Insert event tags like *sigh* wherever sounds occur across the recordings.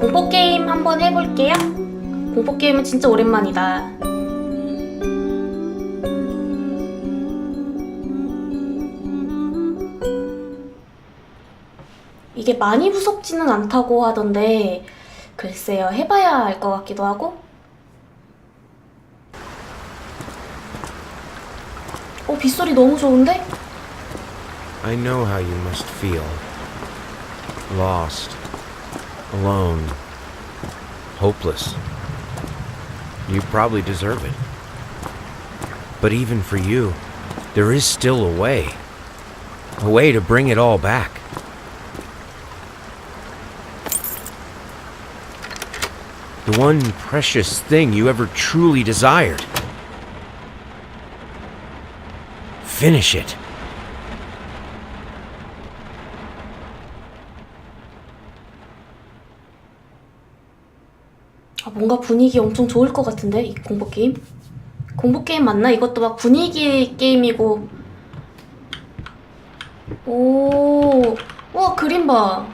공포 게임 한번 해볼게요. 공포 게임은 진짜 오랜만이다. 이게 많이 무섭지는 않다고 하던데, 글쎄요, 해봐야 알 것 같기도 하고. 어, 빗소리 너무 좋은데? I know how you must feel. Lost. Alone. Hopeless. You probably deserve it. But even for you, there is still a way. A way to bring it all back. The one precious thing you ever truly desired. Finish it. 뭔가 분위기 엄청 좋을 것 같은데 이 공포 게임? 공포 게임 맞나? 이것도 막 분위기 게임이고. 오, 와 그림 봐.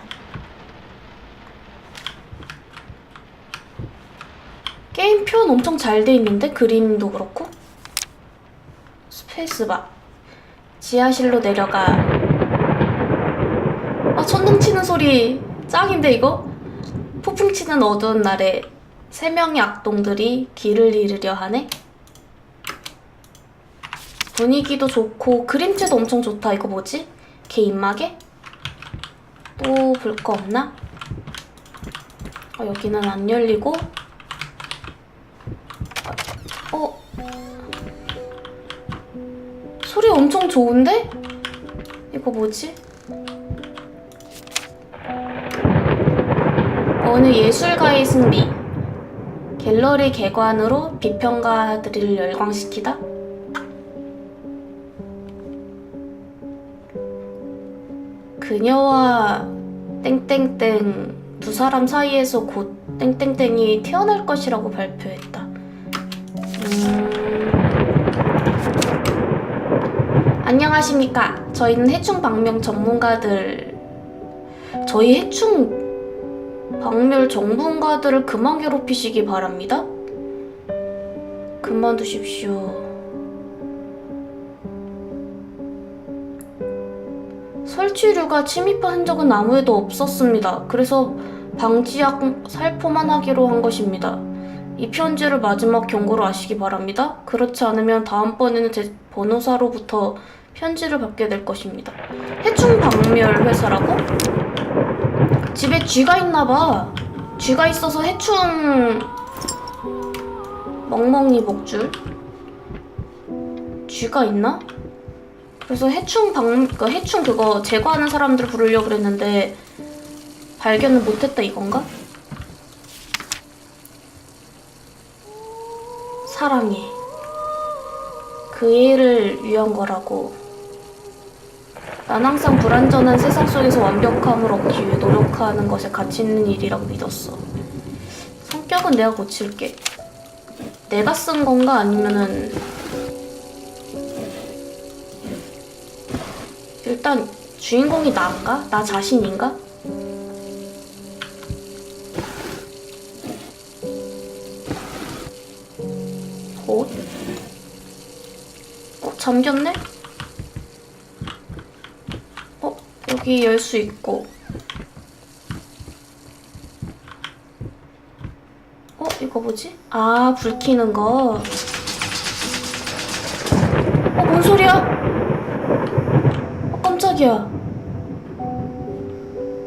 게임 표현 엄청 잘 돼 있는데 그림도 그렇고. 스페이스바. 지하실로 내려가. 아 천둥 치는 소리 짱인데 이거? 폭풍 치는 어두운 날에 세 명의 악동들이 길을 잃으려 하네. 분위기도 좋고 그림체도 엄청 좋다. 이거 뭐지? 걔 입마개? 또 볼 거 없나? 어, 여기는 안 열리고. 어? 소리 엄청 좋은데? 이거 뭐지? 어느 예술가의 승리. 갤러리 개관으로 비평가들을 열광시키다? 그녀와 땡땡땡 두 사람 사이에서 곧 땡땡땡이 태어날 것이라고 발표했다. 음... 안녕하십니까. 저희는 해충 방명 전문가들. 저희 해충 박멸 전문가들을 그만 괴롭히시기 바랍니다. 그만두십시오. 설치류가 침입한 흔적은 아무에도 없었습니다. 그래서 방지약 살포만 하기로 한 것입니다. 이 편지를 마지막 경고로 아시기 바랍니다. 그렇지 않으면 다음번에는 제 변호사로부터 편지를 받게 될 것입니다. 해충 박멸 회사라고? 집에 쥐가 있나 봐. 쥐가 있어서 해충 멍멍이 목줄. 쥐가 있나? 그래서 해충 방, 그 해충 그거 제거하는 사람들 부르려고 그랬는데 발견을 못했다 이건가? 사랑해. 그 애를 위한 거라고. 난 항상 불완전한 세상 속에서 완벽함을 얻기 위해 노력하는 것에 가치 있는 일이라고 믿었어. 성격은 내가 고칠게. 내가 쓴 건가 아니면은 일단 주인공이 나인가? 나 자신인가? 옷? 어, 잠겼네? 어, 여기 열 수 있고. 어, 이거 뭐지? 아, 불 켜는 거. 어, 뭔 소리야? 어, 깜짝이야.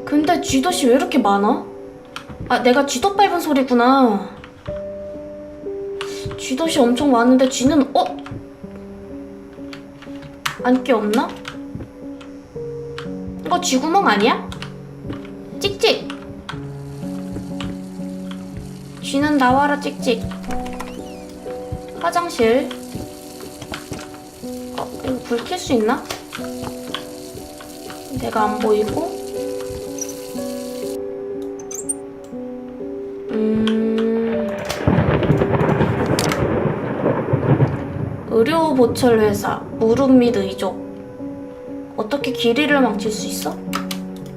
근데 쥐덫이 왜 이렇게 많아? 아, 내가 쥐덫 밟은 소리구나. 쥐덫이 엄청 많은데 쥐는, 어? 안개 없나? 이거 쥐구멍 아니야? 찍찍! 쥐는 나와라 찍찍. 화장실. 어, 이거 불 켤 수 있나? 내가 안 보이고. 음. 의료 보철 회사 무릎 및 의족. 어떻게 길이를 망칠 수 있어?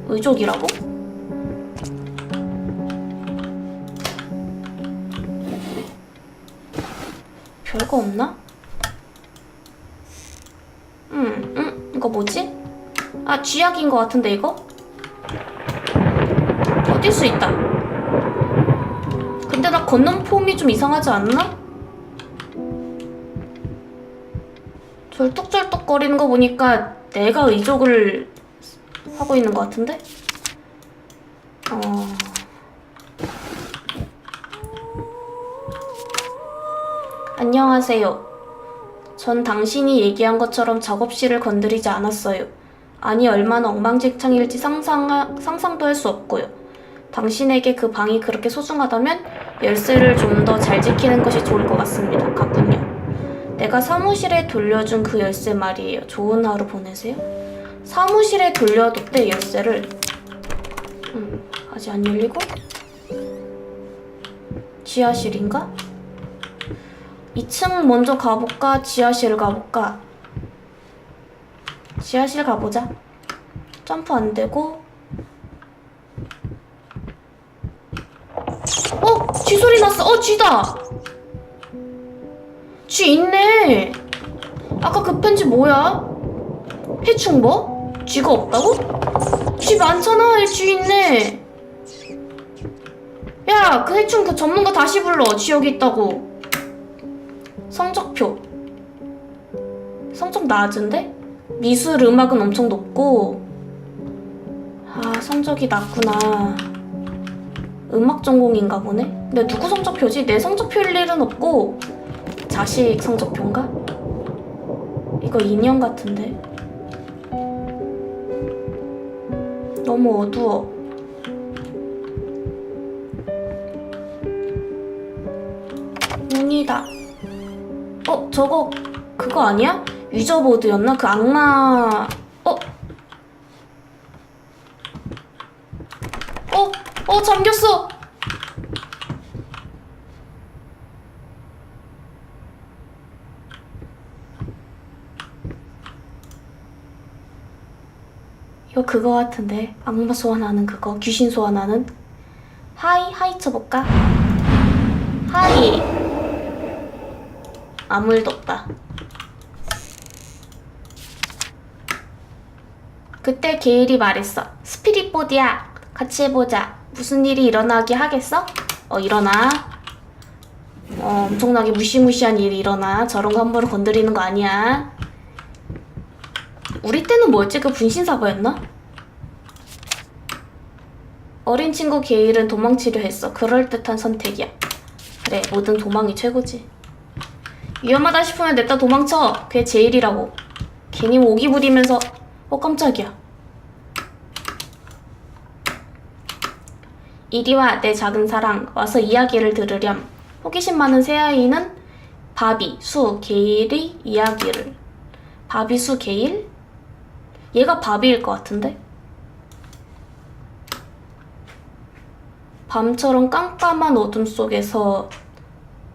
의족이라고? 별거 없나? 음, 음, 이거 뭐지? 아, 쥐약인 것 같은데, 이거? 어딜 수 있다. 근데 나 걷는 폼이 좀 이상하지 않나? 절뚝절뚝 거리는 거 보니까 내가 의족을 하고 있는 것 같은데? 어... 안녕하세요. 전 당신이 얘기한 것처럼 작업실을 건드리지 않았어요. 아니, 얼마나 엉망진창일지 상상, 상상도 할 수 없고요. 당신에게 그 방이 그렇게 소중하다면 열쇠를 좀 더 잘 지키는 것이 좋을 것 같습니다. 같군요. 내가 사무실에 돌려준 그 열쇠 말이에요. 좋은 하루 보내세요. 사무실에 돌려뒀대 열쇠를. 음, 아직 안 열리고? 지하실인가? 2층 먼저 가볼까? 지하실 가볼까? 지하실 가보자. 점프 안 되고. 어! 쥐 소리 났어! 어, 쥐다! 쥐 있네! 아까 그 편지 뭐야? 해충 뭐? 쥐가 없다고? 쥐 많잖아! 쥐 있네! 야! 그 해충 그 전문가 다시 불러! 쥐 여기 있다고! 성적표. 성적 낮은데? 미술, 음악은 엄청 높고. 아, 성적이 낮구나. 음악 전공인가 보네? 근데 누구 성적표지? 내 성적표일 일은 없고. 자식 성적표인가? 이거 인형 같은데? 너무 어두워. 문이다. 어, 저거 그거 아니야? 유저보드였나? 그 악마 어? 어? 어, 잠겼어. 그거 같은데 악마 소환하는 그거 귀신 소환하는 하이 하이 쳐볼까? 하이 아무 일도 없다. 그때 게일이 말했어. 스피릿보드야, 같이 해보자. 무슨 일이 일어나게 하겠어? 어, 일어나. 어, 엄청나게 무시무시한 일이 일어나. 저런 거 함부로 건드리는 거 아니야. 우리 때는 뭐였지? 그 분신사고였나? 어린 친구 게일은 도망치려 했어. 그럴듯한 선택이야. 그래, 뭐든 도망이 최고지. 위험하다 싶으면 냈다 도망쳐. 그게 제일이라고. 괜히 오기 부리면서 어 깜짝이야. 이리 와, 내 작은 사랑. 와서 이야기를 들으렴. 호기심 많은 새아이는 바비, 수, 게일의 이야기를. 바비, 수, 게일? 얘가 바비일 것 같은데? 밤처럼 깜깜한 어둠 속에서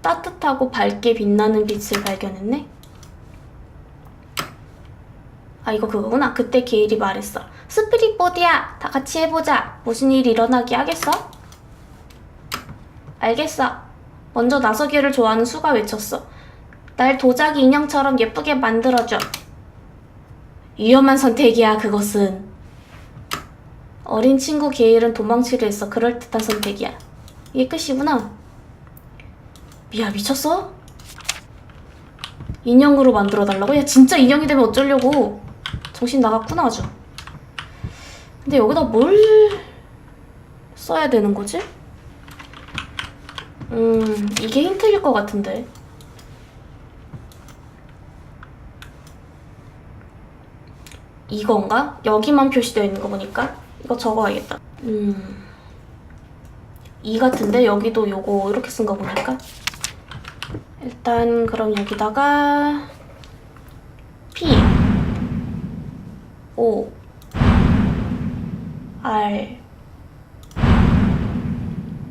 따뜻하고 밝게 빛나는 빛을 발견했네? 아 이거 그거구나. 그때 게일이 말했어. 스피릿보드야 다 같이 해보자. 무슨 일 일어나게 하겠어? 알겠어. 먼저 나서기를 좋아하는 수가 외쳤어. 날 도자기 인형처럼 예쁘게 만들어줘. 위험한 선택이야 그것은 어린 친구 게일은 도망치려 했어 그럴듯한 선택이야 이게 끝이구나 미야 미쳤어? 인형으로 만들어 달라고? 야 진짜 인형이 되면 어쩌려고 정신 나갔구나 아주 근데 여기다 뭘 써야 되는 거지? 음 이게 힌트일 것 같은데 이건가? 여기만 표시되어 있는 거 보니까 이거 적어야겠다. 음... 이 같은데? 여기도 요거 이렇게 쓴 거 보니까? 일단 그럼 여기다가 P. O. R.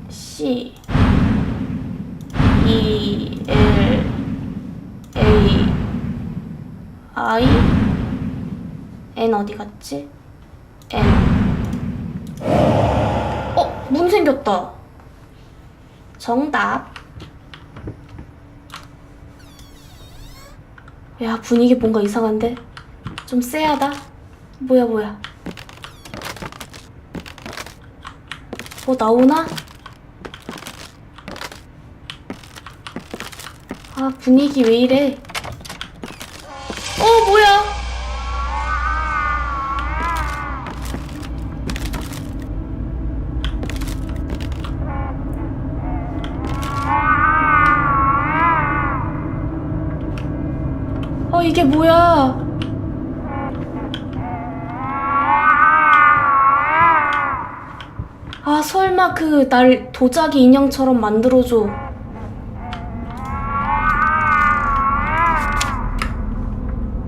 C. E. L. A. I. N 어디 갔지? N. 어? 문 생겼다 정답 야, 분위기 뭔가 이상한데? 좀 쎄하다? 뭐야, 뭐야. 뭐 나오나? 아, 분위기 왜 이래? 날 도자기 인형처럼 만들어줘.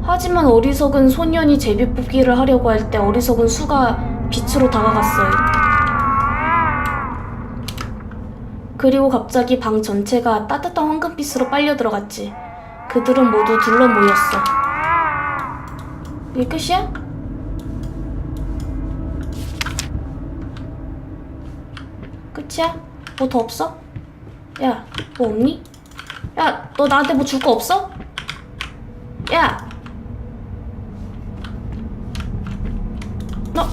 하지만 어리석은 소년이 제비뽑기를 하려고 할 때 어리석은 수가 빛으로 다가갔어요. 그리고 갑자기 방 전체가 따뜻한 황금빛으로 빨려 들어갔지. 그들은 모두 둘러 모였어. 이게 끝이야? 끝이야? 뭐 더 없어? 야, 뭐 없니? 야, 너 나한테 뭐 줄 거 없어? 야! 너!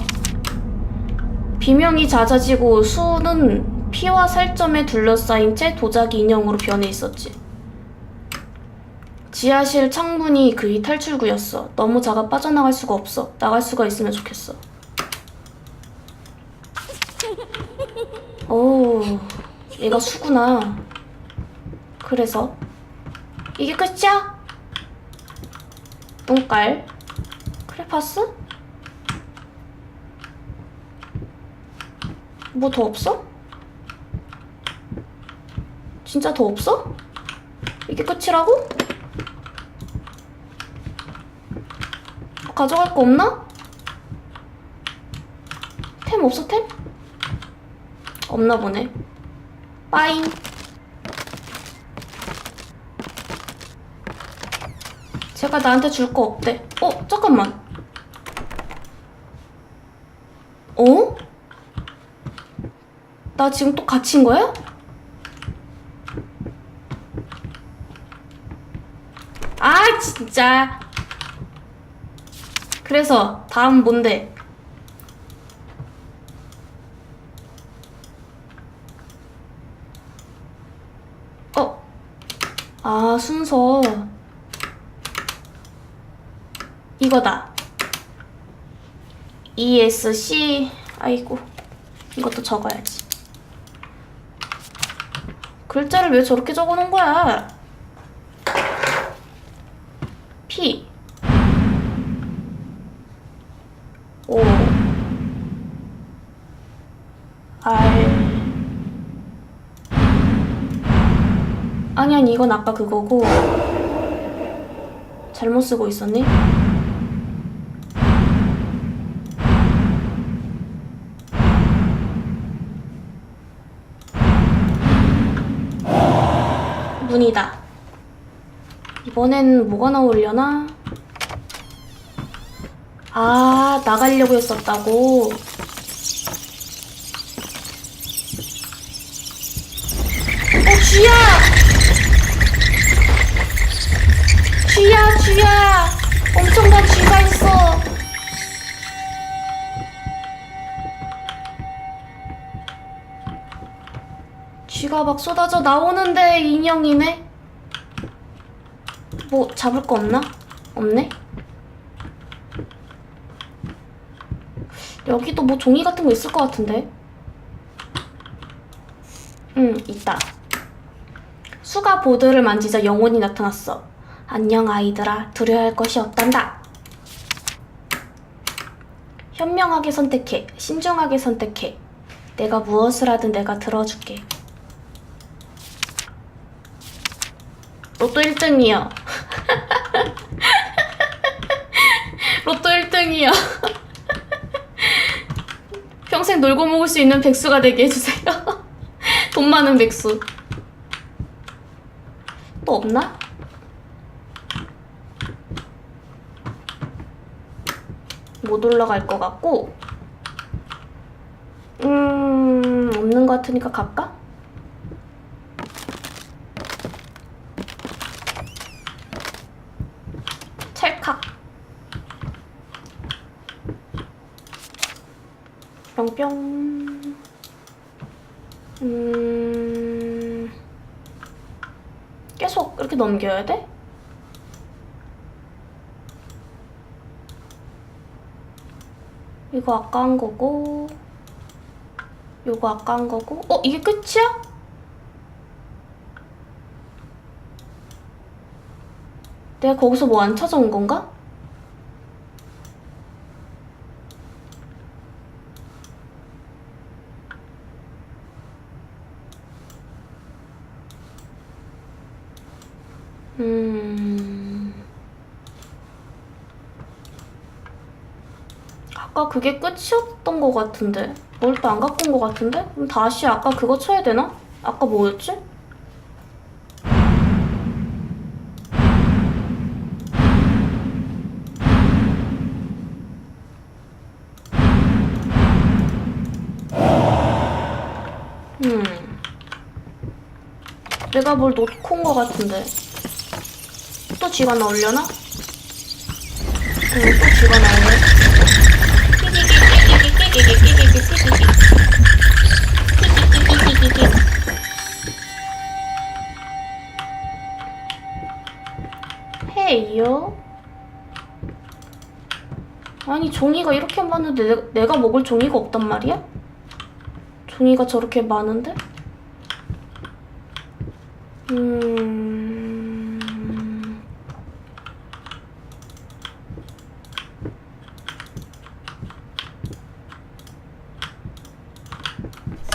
비명이 잦아지고 수는 피와 살점에 둘러싸인 채 도자기 인형으로 변해 있었지. 지하실 창문이 그의 탈출구였어. 너무 작아 빠져나갈 수가 없어. 나갈 수가 있으면 좋겠어. 오, 얘가 수구나. 그래서 이게 끝이야? 똥깔. 크레파스? 뭐 더 없어? 진짜 더 없어? 이게 끝이라고? 가져갈 거 없나? 템 없어 템? 없나 보네. 빠잉. 제가 나한테 줄 거 없대. 어, 잠깐만. 어? 나 지금 또 갇힌 거야? 아, 진짜. 그래서 다음 뭔데? 어? 아, 순서. 이거다. ESC. 아이고. 이것도 적어야지. 글자를 왜 저렇게 적어 놓은 거야? P. O. R. 아니 이건 아까 그거고 잘못 쓰고 있었니? 문이다. 이번엔 뭐가 나오려나? 아, 나가려고 했었다고? 어, 쥐야! 쥐야, 쥐야! 엄청난 쥐가 있어! 쥐가 막 쏟아져 나오는데 인형이네? 뭐 잡을 거 없나? 없네? 여기도 뭐 종이 같은 거 있을 것 같은데? 응, 있다. 수가 보드를 만지자 영혼이 나타났어. 안녕 아이들아, 두려워할 것이 없단다. 현명하게 선택해, 신중하게 선택해. 내가 무엇을 하든 내가 들어줄게. 로또 1등이야. *laughs* 로또 1등이야. *laughs* 평생 놀고 먹을 수 있는 백수가 되게 해주세요. *laughs* 돈 많은 백수. 또 없나? 올라갈 것 같고 음 없는 것 같으니까 갈까? 찰칵 뿅뿅 음 계속 이렇게 넘겨야 돼? 이거 아까 한 거고, 요거 아까 한 거고, 어, 이게 끝이야? 내가 거기서 뭐 안 찾아온 건가? 음. 아까 그게 끝이었던 것 같은데. 뭘 또 안 갖고 온 것 같은데? 그럼 다시 아까 그거 쳐야 되나? 아까 뭐였지? 음. 내가 뭘 놓고 온 것 같은데. 또 쥐가 나오려나? 응, 또 쥐가 나오 헤이요? 아니 종이가 이렇게 많은데 내, 내가 먹을 종이가 없단 말이야? 종이가 저렇게 많은데? 음...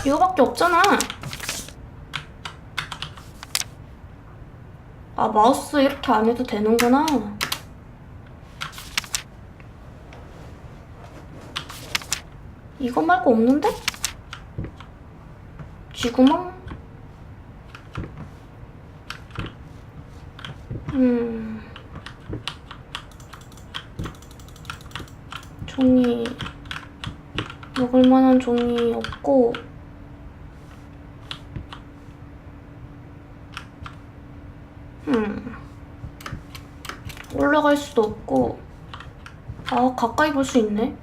이거밖에 없잖아. 아, 마우스 이렇게 안 해도 되는구나. 이거 말고 없는데? 쥐구멍? 음. 종이. 먹을 만한 종이 없고. 음. 올라갈 수도 없고. 아, 가까이 볼 수 있네.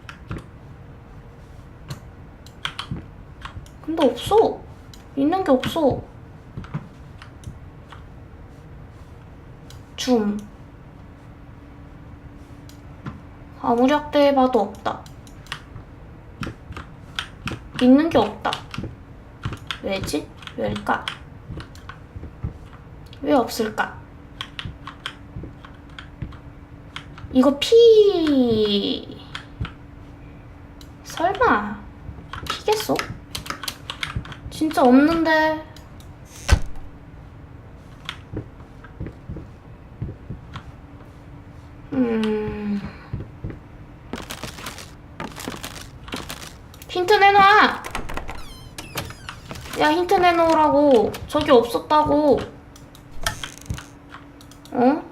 근데 없어. 있는 게 없어. 줌. 아무리 확대해봐도 없다. 있는 게 없다. 왜지? 왜일까? 왜 없을까? 이거 피... 설마 피겠어? 진짜 없는데 음... 힌트 내놔! 야 힌트 내놓으라고 저기 없었다고 어?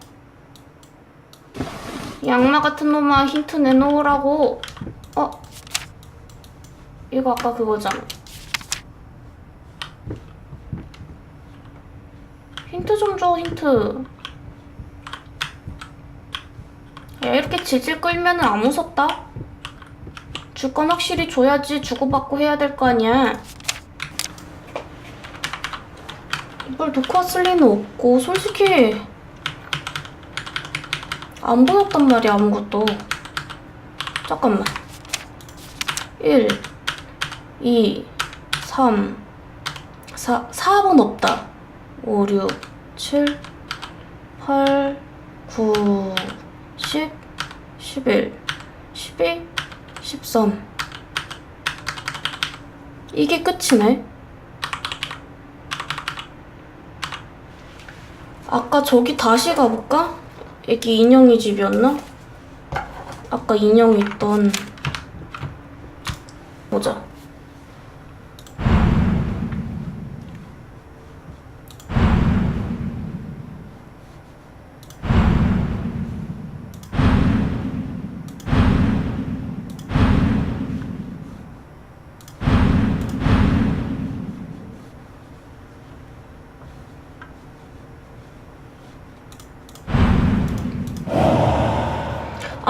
양마 같은 놈아 힌트 내놓으라고. 어? 이거 아까 그거잖아. 힌트 좀 줘 힌트. 야 이렇게 질질 끌면은 안 무섭다? 줄 건 확실히 줘야지 주고받고 해야 될 거 아니야. 이걸 놓고 왔을 리는 없고 솔직히 안 보였단 말이야 아무것도. 잠깐만. 1 2 3 4 4번 없다. 5 6 7 8 9 10 11 12 13 이게 끝이네? 아까 저기 다시 가볼까? 여기 인형이 집이었나? 아까 인형 있던 보자.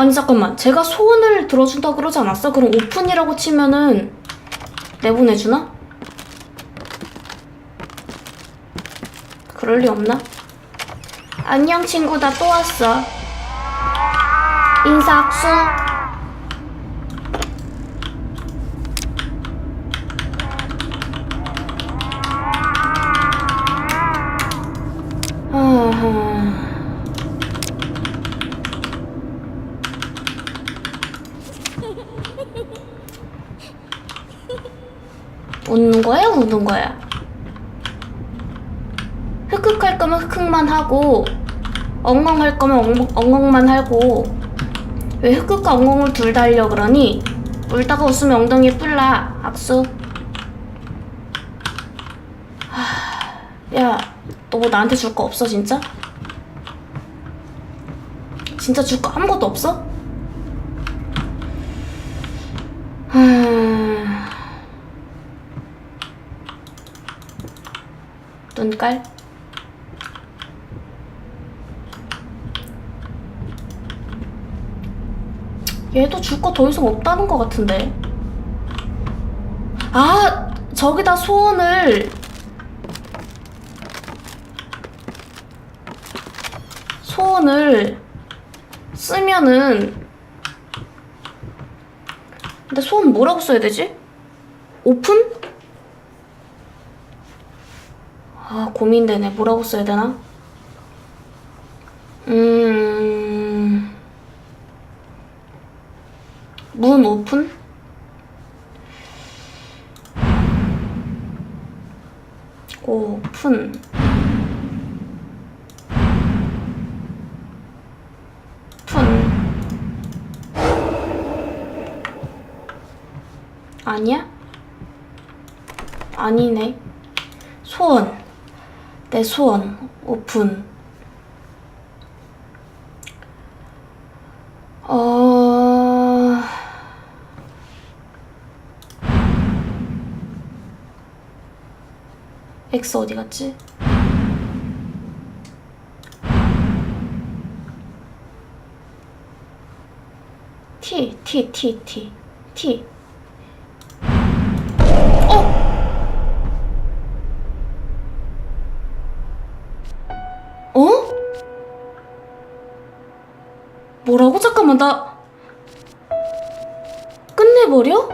아니 잠깐만 제가 소원을 들어준다 그러지 않았어? 그럼 오픈이라고 치면은 내보내주나? 그럴 리 없나? 안녕 친구 나 또 왔어 인사 악수 아하. 웃는 우는 거야 흑흑 할 거면 흑흑만 하고 엉엉 할 거면 엉, 엉엉 만 하고 왜 흑흑과 엉엉을 둘 다 하려 그러니 울다가 웃으면 엉덩이 뿔라 악수 야, 너 뭐 나한테 줄 거 없어, 진짜? 진짜 줄 거 아무것도 없어? 눈깔? 얘도 줄 거 더 이상 없다는 것 같은데. 아, 저기다 소원을 소원을 쓰면은 근데 소원 뭐라고 써야 되지? 오픈? 아 고민되네 뭐라고 써야 되나? 음... 문 오픈? 오픈 푼 아니야? 아니네 소원 내 소원 오픈 어... X 어디 갔지? T. 잠깐만, 나. 끝내버려?